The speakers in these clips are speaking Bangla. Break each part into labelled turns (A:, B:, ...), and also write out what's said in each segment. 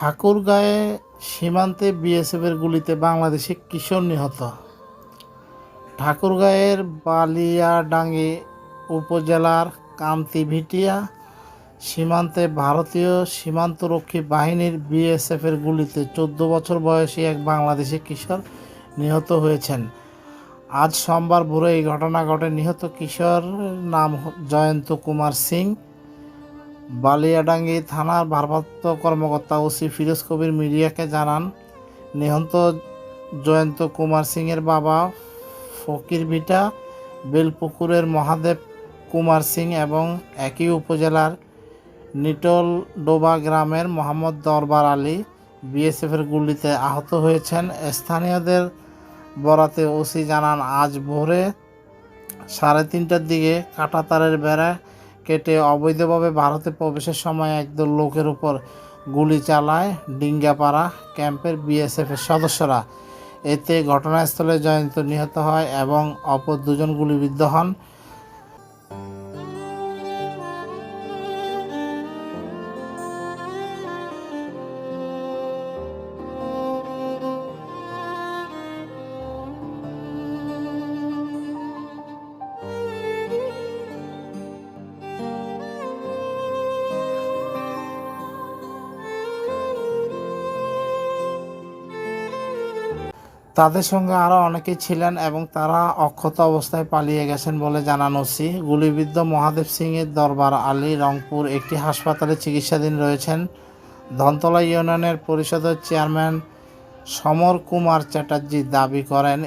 A: ঠাকুরগাঁয়ে সীমান্তে বিএসএফের গুলিতে বাংলাদেশি কিশোর নিহত। ঠাকুরগাঁয়ের বালিয়াডাঙ্গি উপজেলার কান্তিভিটিয়া সীমান্তে ভারতীয় সীমান্তরক্ষী বাহিনীর বিএসএফের গুলিতে চোদ্দ বছর বয়সী এক বাংলাদেশি কিশোর নিহত হয়েছেন। আজ সোমবার ভোরে এই ঘটনা ঘটে। নিহত কিশোর নাম জয়ন্ত কুমার সিং। বালিয়াডাঙ্গি থানার ভারপ্রাপ্ত কর্মকর্তা ওসি ফিরোজ কবির মিডিয়াকে জানান, নিহত জয়ন্ত কুমার সিংয়ের বাবা ফকির ভিটা, বেলপুকুরের মহাদেব কুমার সিং এবং একই উপজেলার নিটল ডোবা গ্রামের মোহাম্মদ দরবার আলী বিএসএফের গুলিতে আহত হয়েছেন। স্থানীয়দের বরাতে ওসি জানান, আজ ভোরে সাড়ে তিনটার দিকে কাঁটাতারের বেড়া কেটে অবৈধভাবে ভারতে প্রবেশের সময় একদল লোকের উপর গুলি চালায় ডিঙ্গাপাড়া ক্যাম্পের বিএসএফের সদস্যরা। এতে ঘটনাস্থলে জয়ন্ত নিহত হয় এবং অপর দুজন গুলিবিদ্ধ হন। তাদের সঙ্গে আরও অনেকেই ছিলেন এবং তারা অক্ষত অবস্থায় পালিয়ে গেছেন বলে জানান ওসি গুলিবিদ্ধ মহাদেব সিংয়ের দরবার আলী রংপুর একটি হাসপাতালে চিকিৎসাধীন রয়েছেন। ধনতলা ইউনিয়নের পরিষদের চেয়ারম্যান সমর কুমার চ্যাটার্জি দাবি করেন,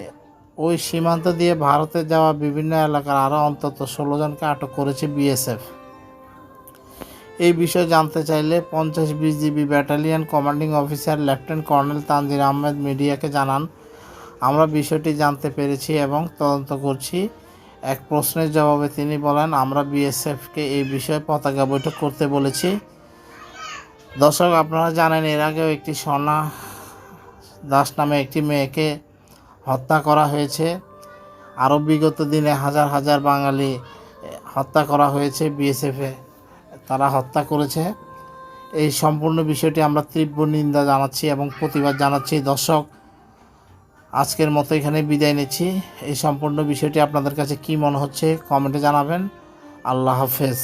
A: ওই সীমান্ত দিয়ে ভারতে যাওয়া বিভিন্ন এলাকার আরও অন্তত ষোলো জনকে আটক করেছে বিএসএফ। এই বিষয়ে জানতে চাইলে পঞ্চাশ BGB battalion commanding officer lieutenant colonel Tanzir Ahmed মিডিয়াকে জানান। আমরা বিষয়টি জানতে পেরেছি এবং তদন্ত করছি। এক প্রশ্নের জবাবে তিনি বলেন, আমরা বিএসএফকে এই বিষয়ে পতাকা বৈঠক করতে বলেছি। দর্শক, আপনারা জানেন, এর আগেও একটি স্বর্ণা দাস নামে একটি মেয়েকে হত্যা করা হয়েছে। আরও বিগত দিনে হাজার হাজার বাঙালি হত্যা করা হয়েছে বিএসএফে। তারা হত্যা করেছে। এই সম্পূর্ণ বিষয়টি আমরা তীব্র নিন্দা জানাচ্ছি এবং প্রতিবাদ জানাচ্ছি। দর্শক আজকের মতো এখানে বিদায় নিচ্ছি এই সম্পূর্ণ বিষয়টি আপনাদের কাছে কি মনে হচ্ছে কমেন্টে জানাবেন আল্লাহ হাফেজ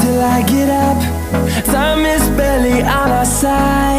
B: till I get up. Time is barely on our side.